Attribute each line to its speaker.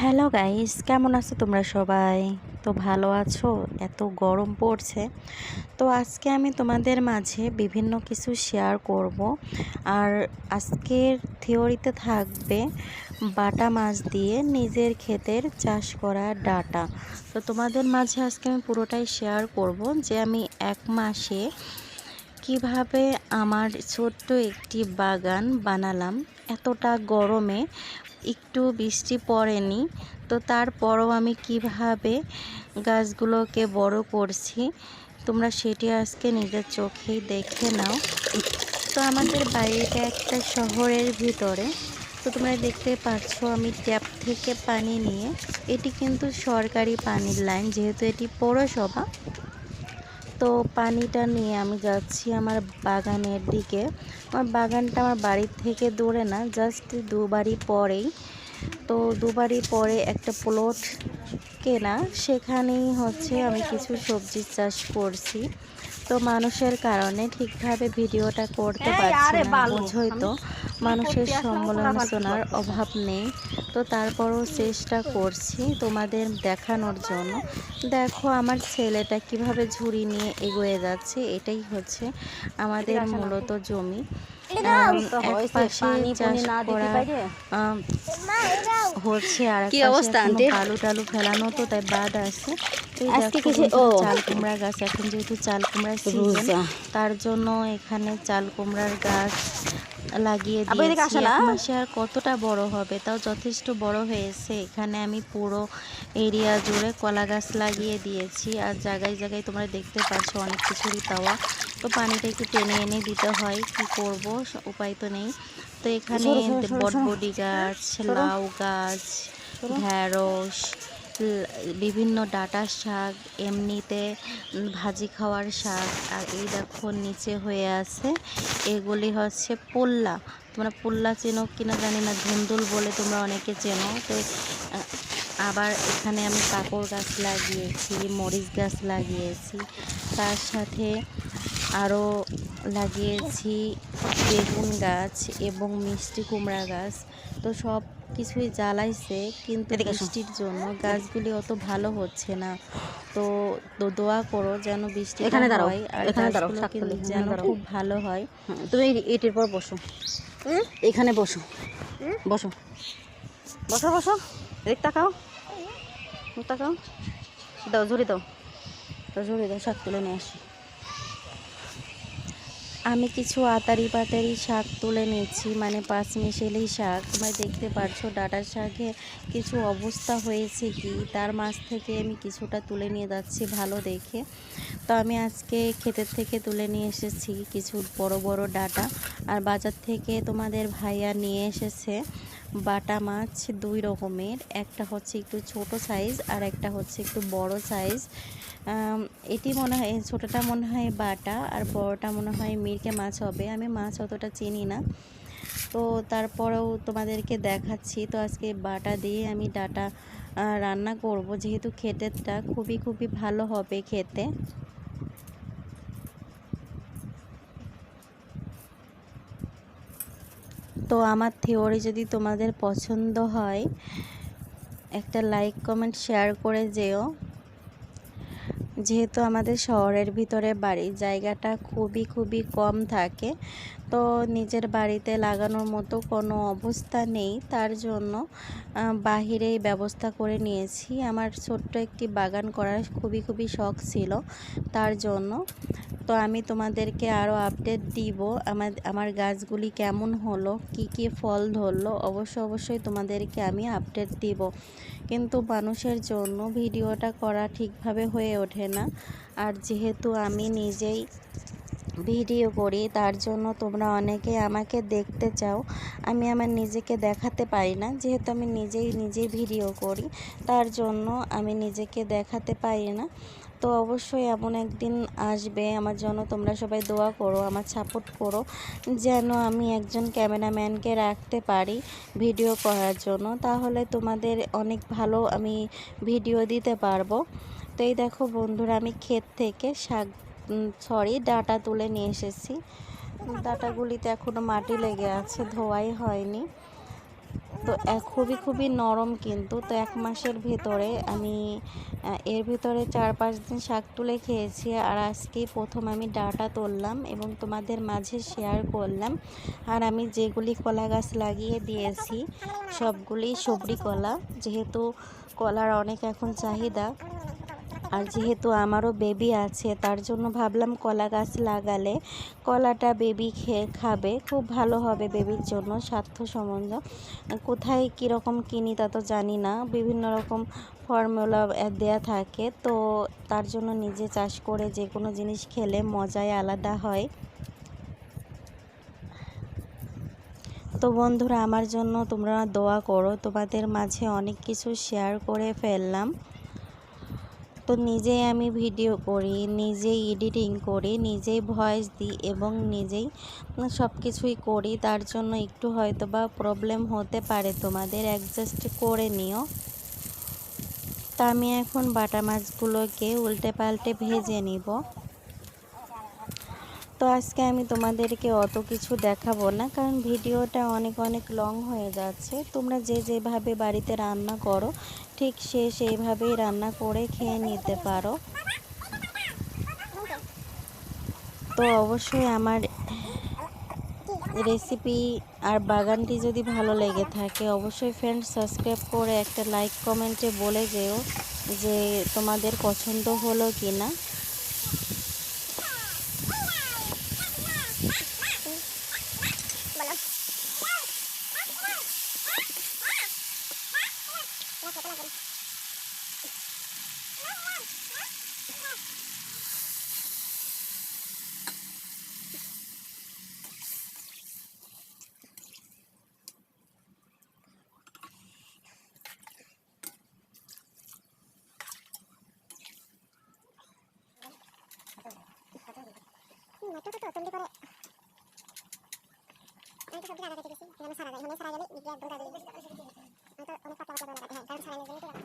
Speaker 1: Hello guys কেমন আছো তোমরা সবাই? তো ভালো আছো? এত গরম পড়ছে। তো আজকে আমি তোমাদের মাঝে বিভিন্ন কিছু শেয়ার করব। আর আজকের থিওরিতে থাকবে বাটা মাছ দিয়ে নিজের ক্ষেতের চাষ করা ডাটা। তো তোমাদের মাঝে আজকে আমি পুরোটাই শেয়ার করব যে আমি এক মাসে কীভাবে আমার ছোট্ট একটি বাগান বানালাম। এতটা গরমে একটু বৃষ্টি পড়েনি, তো তারপরও আমি কীভাবে গাছগুলোকে বড় করছি, তোমরা সেটি আজকে নিজের চোখেই দেখে নাও। তো আমাদের বাড়িটা একটা শহরের ভিতরে, তো তোমরা দেখতে পাচ্ছ আমি ট্যাপ থেকে পানি নিয়ে, এটি কিন্তু সরকারি পানির লাইন, যেহেতু এটি পৌরসভা। তো পানিটা নিয়ে আমি যাচ্ছি আমার বাগানের দিকে। আমার বাগানটা আমার বাড়ির থেকে দূরে না জাস্ট দু বাড়ি পরেই। তো দু বাড়ি পরে একটা প্লট কেনা সেখানেই হচ্ছে আমি কিছু সবজি চাষ করছি। তো মানুষের কারণে ঠিকভাবে ভিডিওটা করতে পারছি না বোঝই তো। মানুষের সমালোচনার অভাব নেই। তো তারপরও চেষ্টা করছি তোমাদের দেখানোর জন্য। দেখো আমার ছেলেটা কীভাবে ঝুড়ি নিয়ে এগোয়ে যাচ্ছে এটাই হচ্ছে আমাদের মূলত জমি। হচ্ছে আর
Speaker 2: কি অবস্থা,
Speaker 1: এখনও টালু ফেলানো তো তাই বাদ আছে। চাল কুমড়া গাছ এখন যেহেতু চাল কুমড়ার সিজন তার জন্য এখানে চাল কুমড়ার গাছ লাগিয়ে দিয়েছি। এক মাসে আর কতটা বড় হবে? তাও যথেষ্ট বড় হয়েছে। এখানে আমি পুরো এরিয়া জুড়ে কলা গাছ লাগিয়ে দিয়েছি। আর জায়গায় জায়গায় তোমরা দেখতে পাচ্ছ অনেক কিছুরই তাওয়া তো পানিটা একটু টেনে এনে দিতে হয়। কি করব? উপায় তো নেই। তো এখানে। বটবডি গাছ লাউ গাছ ঢ্যাঁড়স ল- বিভিন্ন ডাটা শাক, এমনিতে ভাজি খাওয়ার শাক, আর এই দেখো নিচে হয়ে আছে, এগুলি হচ্ছে পোল্লা। তোমরা পোল্লা চেনো কিনা জানি না, ধুন্দুল বলে তোমরা অনেকে চেনো। তো আবার এখানে আমি কাকড় গাছ লাগিয়েছি, মরিচ গাছ লাগিয়েছি, তার সাথে আরও লাগিয়েছি বেগুন গাছ এবং মিষ্টি কুমড়া গাছ তো সব কিছুই জ্বালাইছে কিন্তু বৃষ্টির জন্য গাছগুলি অত ভালো হচ্ছে না। তো তো দোয়া করো যেন বৃষ্টি
Speaker 2: এখানে দাঁড়াও,
Speaker 1: হয়
Speaker 2: এখানে দাঁড়াও,
Speaker 1: যেন। খুব ভালো হয়।
Speaker 2: তুমি এটির পর বসো। এখানে বসো। বসো। বসো বসো। এদিক তাকাও। তাকাও। দাও ঝুড়ি দাও। দাও ঝুড়ি দাও শাক তুলে নিয়ে আসি।
Speaker 1: আমি কিছু আতারি পাতারি শাক তুলে নিয়েছি মানে পাঁচ মিশেলি শাক। তোমরা দেখতে পারছ ডাটা শাকে কিছু অবস্থা হয়েছে কি? তার মাছ থেকে আমি কিছুটা তুলে নিয়ে যাচ্ছি ভালো দেখে। তো আমি আজকে ক্ষেতের থেকে তুলে নিয়ে এসেছি কিছু বড় বড় ডাটা। আর বাজার থেকে তোমাদের ভাইয়া নিয়ে এসেছে। বাটা মাছ দুই রকমের। একটা হচ্ছে একটু ছোট সাইজ আর একটা হচ্ছে একটু বড় সাইজ এটি মনে হয়, ছোটোটা মনে হয় বাটা আর বড়টা মনে হয় মিরকে মাছ হবে। আমি মাছ অতটা চিনি না। তো তারপরেও তোমাদেরকে দেখাচ্ছি। তো আজকে বাটা দিয়ে আমি ডাটা রান্না করব। যেহেতু খেতেরটা খুবই খুবই ভালো হবে খেতে। তো আমার থিওরি যদি তোমাদের পছন্দ হয়, একটা লাইক কমেন্ট শেয়ার করে যেও। যেহেতু আমাদের শহরের ভিতরে বাড়ি জায়গাটা খুবই খুবই কম থাকে তো নিজের বাড়িতে লাগানোর মতো কোনো অবস্থা নেই। তার জন্য বাহিরেই ব্যবস্থা করে নিয়েছি। আমার ছোট্ট একটি বাগান করার খুবই খুবই শখ ছিল। তার জন্য। তো আমি তোমাদেরকে আরও আপডেট দিব আমার আমার গাছগুলি কেমন হলো, কি কি ফল ধরলো। অবশ্যই অবশ্যই তোমাদেরকে আমি আপডেট দিব। কিন্তু মানুষের জন্য ভিডিওটা করা ঠিকভাবে হয়ে ওঠে না। আর যেহেতু আমি নিজেই ভিডিও করি, তার জন্য তোমরা অনেকে আমাকে দেখতে চাও। আমি আমার নিজেকে দেখাতে পারি না, যেহেতু আমি নিজেই নিজেই ভিডিও করি, তার জন্য আমি নিজেকে দেখাতে পারি না। তো অবশ্যই এমন একদিন আসবে, আমার জন্য তোমরা সবাই দোয়া করো, আমার সাপোর্ট করো, যেন আমি একজন ক্যামেরাম্যানকে রাখতে পারি ভিডিও করার জন্য। তাহলে তোমাদের অনেক ভালো আমি ভিডিও দিতে পারব। তো এই দেখো বন্ধুরা, আমি ক্ষেত থেকে শাক সরি ডাটা তুলে নিয়ে এসেছি। ডাটাগুলিতে এখনও মাটি লেগে আছে, ধোয়াই হয়নি। তো খুবই খুবই নরম কিন্তু। তো এক মাসের ভেতরে আমি এর ভিতরে চার পাঁচ দিন শাক তুলে খেয়েছি আর আজকেই প্রথম আমি ডাটা তুললাম এবং তোমাদের মাঝে শেয়ার করলাম। আর আমি যেগুলি কলা গাছ লাগিয়ে দিয়েছি, সবগুলি সবরি কলা, যেহেতু কলার অনেক এখন চাহিদা। আর যেহেতু আমারও বেবি আছে, তার জন্য ভাবলাম কলা গাছ লাগালে কলাটা বেবি খেয়ে খাবে। খুব ভালো হবে বেবির জন্য স্বার্থ সম্বন্ধ। কোথায় কীরকম কিনি তা তো জানি না। বিভিন্ন রকম ফর্মুলা দেয়া থাকে, তো তার জন্য নিজে চাষ করে যে কোনো জিনিস খেলে মজাই আলাদা হয়। তো বন্ধুরা, আমার জন্য তোমরা দোয়া করো। তোমাদের মাঝে অনেক কিছু শেয়ার করে ফেললাম। তো নিজেই আমি ভিডিও করি, নিজেই এডিটিং করি, নিজেই ভয়েস দিই এবং নিজেই সব কিছুই করি। তার জন্য একটু হয়তো বা প্রবলেম হতে পারে, তোমাদের অ্যাডজাস্ট করে নিও। তা আমি এখন বাটা মাছগুলোকে উল্টে পাল্টে ভেজে নিব। তো আজকে আমি তোমাদেরকে অত কিছু দেখাবো না, কারণ ভিডিওটা অনেক অনেক লং হয়ে যাচ্ছে। তোমরা যে যেভাবে বাড়িতে রান্না করো, ঠিক সে সেইভাবেই রান্না করে খেয়ে নিতে পারো। তো অবশ্যই আমার রেসিপি আর বাগানটি যদি ভালো লেগে থাকে, অবশ্যই ফ্রেন্ড সাবস্ক্রাইব করে একটা লাইক কমেন্টে বলে যেও যে তোমাদের পছন্দ হলো কি না
Speaker 3: একটু তো জলদি করে আমি তো সবজি রান্না করতে গেছি এখানে সারা যায় এখানে সারা গেলে দিকে একদম দাঁড়িয়ে আমি তো অনেক পাতলা পাতলা বানাতে হ্যাঁ কারণ সারা নিয়ে জন্য তো রাখা